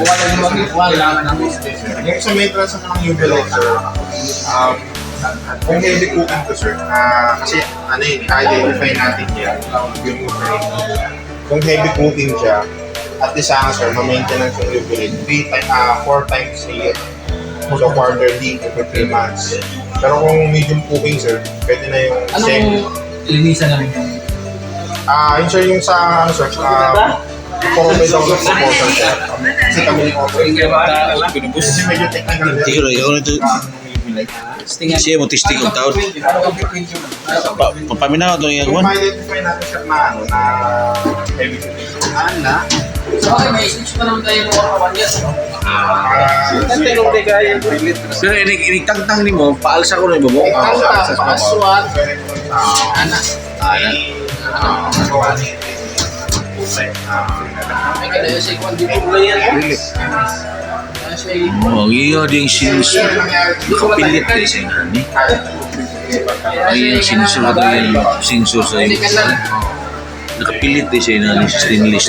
Wala yung mag kailangan ng Yung sa maintenance naman ng Ubilet, sir, um, kung heavy cooking to, sir, ah, kasi ano yun, identify natin yan, yung Ubilet. Kung heavy cooking siya, at least nga, sir, ma-maintenance yung Ubilet, three times, ah, four times a year. So, quarterly, every three months. Pero kung medium cooking, sir, pwede na yung. Anong linisan namin yung Ah, yun sir, yung sa, ano sir, ah, provide ako ng proposal, sir. Kasi kami ni operate. Kasi medyo technical. Tigil, ikaw na ito. Siya mo testing ang taon. Pa- Papaminaw ito yung Kung one. ma-identify natin sir na ano, na heavy. Ana. May Pero ini ini tangtang ni mo, paalsa ko na yung babo. Ah, Tangta, sa- sa- paaswat. Ah. Ah, magawa ni- Ah, May kada yung sa ikwan dito yan. Yung Oh, iya din sinus. Kapilit din siya nani. Ay, sinusur ko yung sinusur sa iyo. lang. Nakapilit din siya nani sa stainless.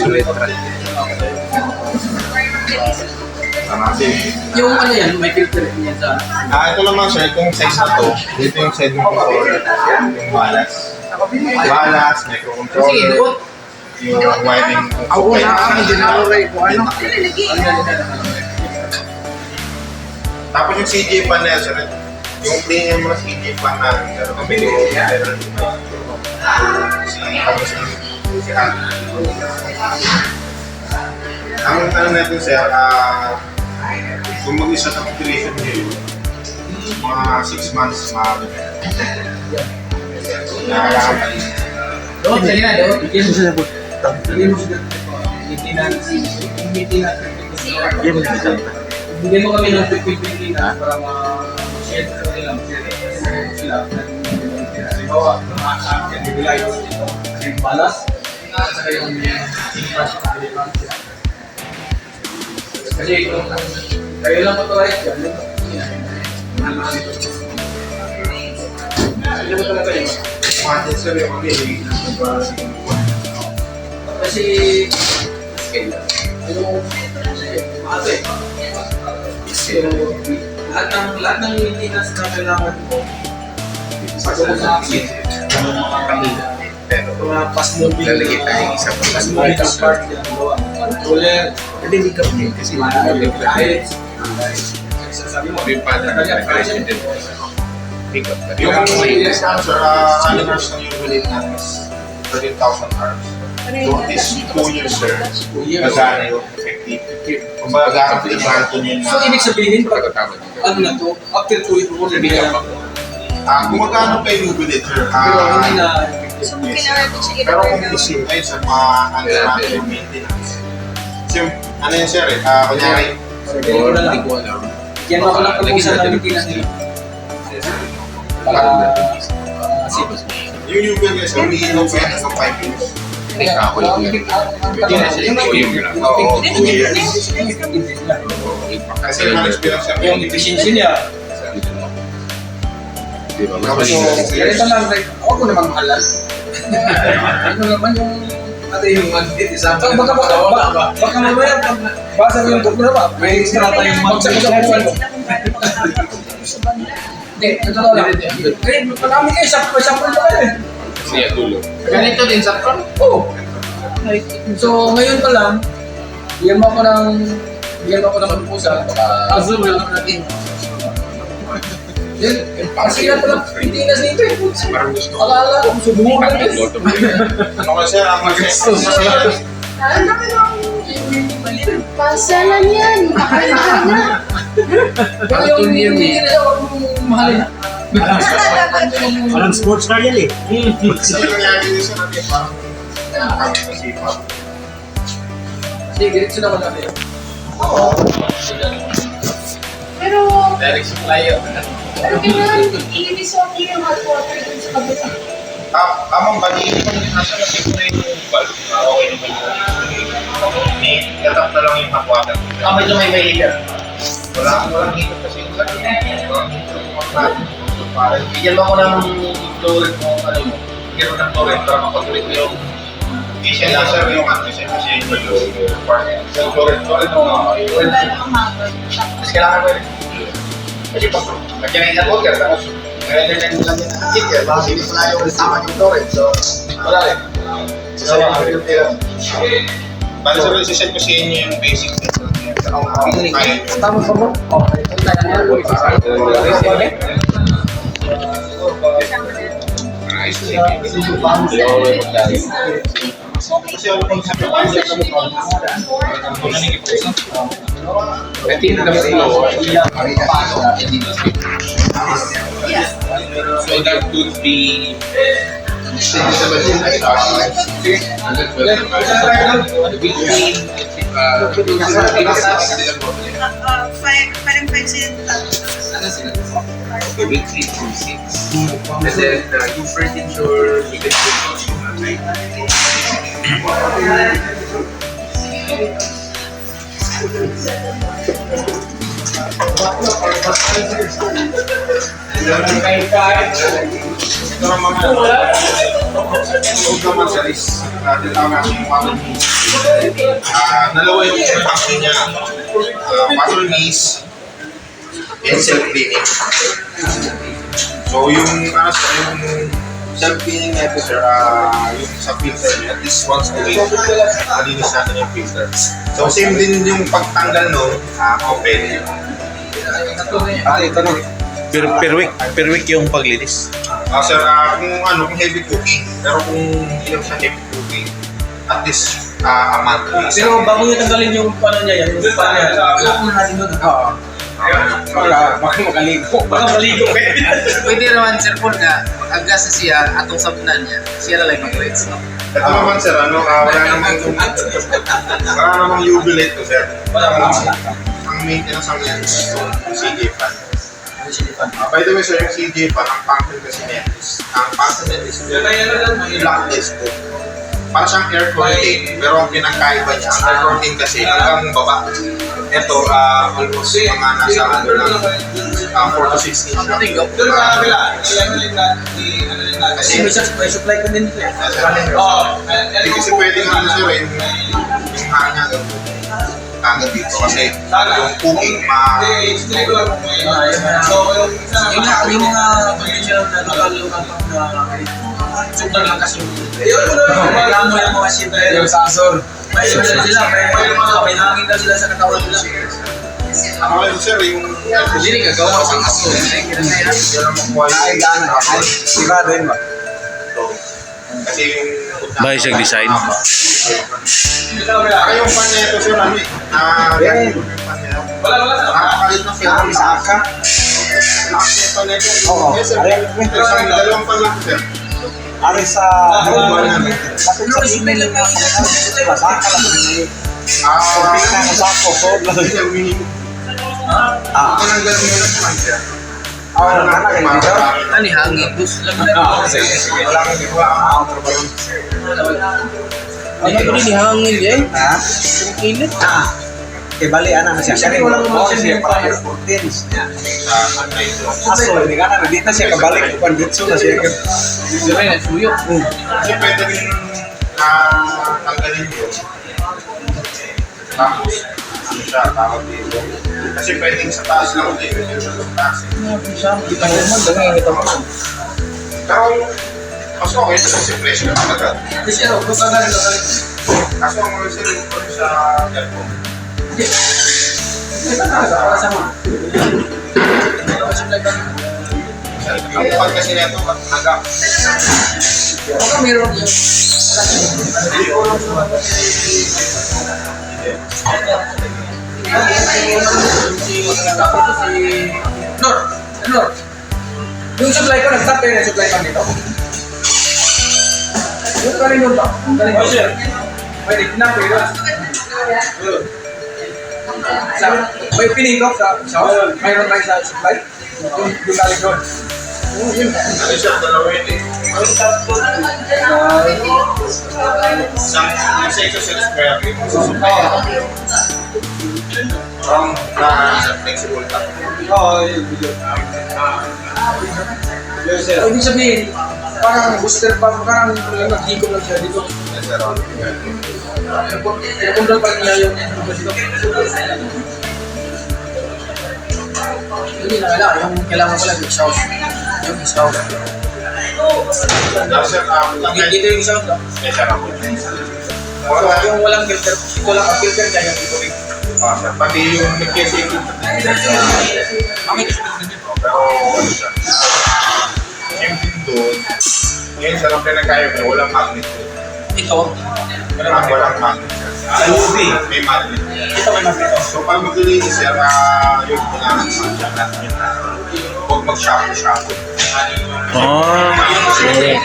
Tama, sige. Yung ano yan, may filter yan sa Ah, ito naman sir, itong size na to, dito yung side ng controller, yung balas. Balas, Sige, microcontroller, good. Yung wiring. Ako na ang general ray ko ano. Tapos yung CJ pan na sir, yung yung mga CJ pan na, sir, medyo meron. Tapos, ang ano natin sir, ah, kung mag-isa sa population niyo, mga 6 months, mga Nakakapal. Doon, sige na, doon. Mo sila po. Sila. Maintenance. Maintenance. Yan mo kami ng 50-50 na para ma-share sa kanila. Ma-share sila. Halimbawa, mga ko dito. Yung balas. At saka yung infrash sa kanila. Kasi kung kayo lang matulay dyan, yun. Ano ba dito? Ano ba talaga yun? Imagine sir, yung ano eh, Kasi, scale. Ano, ate, so, lahat ng, lahat ng maintenance na kailangan mo, pag sa akin, ano mga kanila, pero mga fast moving, Lalagay tayo isa pa. fast moving ang part, ginagawa. Controller, Pwede hindi ka pwede kasi mga kahit, sabi mo, Yung pattern na kasi din. ka. Yung maintenance uh, ano hours ng unit natin is 13,000 hours. Least 2 years sir, magana yung effective. Kung baga ang pinagbanto niyo na... So, ibig sabihin, pag, ano na to, after two years, mo sabihin na, Ah, kung magkano pa yung unit sir, pero hindi ah, na, kung ko sige pero kung isim kayo sa mga ano natin yung maintenance. Kasi ano yun sir eh, ah, kunyari, Hindi ko na lang. Yan ako lang kung isa lang maintenance nila. Para, kasi, yung unit guys, umiinom pa yan hanggang 5 years. Oo, 2 years. Kasi naman experience siya. Yung efficiency niya, Tapos ganito lang, like, ako ko naman mahalal. ano naman yung ano yung mag-date isa. So, baka baka baka baka mamaya pag basa mo yung na ba, may strata yung mag-sa sa mo. Hindi, ito lang. Eh, marami kayo, sample sample pa kayo eh. Ganito din sa front. Oo. So, ngayon pa lang, bigyan mo ako ng bigyan mo ako ng proposal. Azul na lang natin. Yan, kasi yan pala Pilipinas nito eh. Parang gusto ko. Akala ko, subukan lang eh. Ano kasi ang? Pasalan yan. Makain ka na. Pero yung hindi na siya, huwag mong mahalin. Parang sports car yan eh. Kasi yung nangyari din sa natin, parang kami sa sipa. Sige, diretso naman natin. Pero, Direct supplier. pero kailangan i-resort niyo yung hot water dun sa kabila. Ah, amang bali, kung nasa natin na yung bulb, ah, okay naman yung may gatap na lang yung hot water. Ah, medyo may may heater. Wala, walang hito kasi yung sa Walang mga natin. Parang Bigyan mo ako ng torrent mo, ano mo. Bigyan mo ng torrent para mapatuloy ko yung i-send na sir yung ano, i-send kasi yung yung requirement. So, sorry, sorry no. Kasi kailangan mo rin. Kasi pag nagyan yung order, tapos ngayon lang lang din ang ticket, baka hindi mo na yung tama yung storage. So, wala rin. So, yung Bali sir, isi-send ko sa inyo yung basic dito. Kaya Tama ka mo? Okay. Punta na yan. Kasi I think the flow. So that would be between uh, Uh, five, parang five cent lang. between three to six. And then uh, yung furniture, we can knees. Ah, dalawa yung function niya. Ah, water knees and self-cleaning. So yung ano sir, yung self-cleaning na ito sir, ah, yung sa filter niya, at least once a week, nalinis natin yung filter. So same din yung pagtanggal nun, ah, open. Ah, ito na. Per, per week, per week yung paglinis. Ah, sir, ah, kung ano, kung heavy cooking, pero kung hindi lang siya heavy cooking, at least ah, a month. Pero bago nyo tanggalin yung ano niya yan, yung pan niya, ilak muna natin doon. Oo. Baka, baka makaligo. Baka maligo. Pwede naman sir Paul nga, aga sa siya, atong sabnan niya, siya na lang mag-rates, no? Ito naman sir, ano, ah, wala namang wala namang jubilate to sir. Wala Ang- wala. Ang maintenance ang yan is yung CJ fan. Ah, by the way sir, yung CJ fan, ang function kasi niya is, ang function niya is yung black disc po. Para siyang air contain, pero ang pinagkaiba niya, ang air contain kasi hanggang baba. Ito, ah, almost mga nasa ano lang, ah, 4 to 6 inch lang. Kasi may siya- may supply ko din dito eh. Hindi kasi pwedeng ano sir, eh, yung, yung hanggang dito kasi yung cooking ma Ah, yun na. Yun nga, yung mga conventional na pang na sugar lang kasi. Reklamo yung mga ship na yung sasor. May na sila, may, may hangin daw sila sa katawan nila. ano yun sir yung Hindi ka gawa sa aso. yun ang yung gano'n. Sigurado yun ba? kasi yung Siyang design. Saka yung pan na ito sir eh na yung pan niya nakakalit na sila Isa ka? Nakakalit yung pan na ito Oo. yes sir dalawang pan lang sir. Ari sa... Lang Pero supply lang. Na Masaka lang ah. Kasi sir minimum Ah. ito lang gano'n yung pan sir Ah, wala na kayo dito? Ano hangin? Bus lang Ah, sige, sige. Wala kang ginawa ang trabaho. Ano ko rin hangin yan? Ha? Init. Ah. Kay bali ana na siya. Kaya walang Oh, mga siya siya. para proteins niya. sa na ito Aso, hindi ka na. Na siya kabalik. Kung ditso na siya. Diba na suyok? kasi pwede rin ah, tanggalin yun tapos ano siya tawag dito kasi pwedeng sa taas lang din pwede sa taas Hindi pa naman. Dangay ito mo. Pero, mas okay ito kasi fresh na talaga. Kasi ano, gusto na rin ako. Kaso ang mga yung kung sa aircon. Ito na, para sa mga. Ang pag kasi nito, naga. Baka meron yung... Nor, Nor. Yung supply ko, nag-stop kayo supply kami dito. Yung kanin nun ba? Kanin nun. Pwede, kinap kayo doon. Sa, may pinindok sa, sa, mayroon tayo sa supply. Yung, yung galing doon. Oo, yun. Ano siya, dalawa yun eh. Isang, yung sa ito sa square, yung susupay. From na flexible top. Oo, yun. So, ibig sabihin, parang booster pa, parang nag-higop lang siya dito. Yes, sir. Pinakundal pa niya yung. Hindi na wala, yung kailangan ko lang yung south. Yung sir, um, Dito yung south. Yes, sir. yung walang filter, ito lang ang filter niya yung ito. Ah, sir. Pati yung nag-casing Bakit? Pero ano siya? Yung din doon, ngayon sa lang pinagkayo niya, walang magnet. Ito. Walang, walang magnet siya. Sa UV, may magnet. Ito may magneto. So pag maglilinis sir, ah, yun, kailangan mo siya natin yun. Huwag mag-shampoo-shampoo. Ah, okay.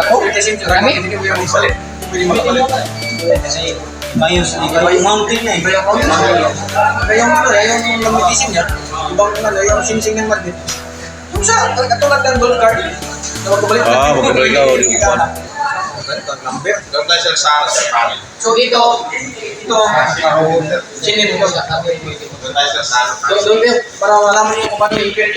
Ako? Kasi marami. Hindi ko yung isalit. Pwede makapalit. Kasi Mayos, iba yung mountain na eh. Iba yung kaulit. Iba yung ano, yung magnetism niya. Ibang ano, yung sinising ng magnet. Yung sa, katulad ng gold card. Na magkabalik Ah, magkabalik ka, hindi doon sa panel. So ito, ito, sinip ko sa Doon tayo sa So, doon yun, para malaman niyo kung paano i-print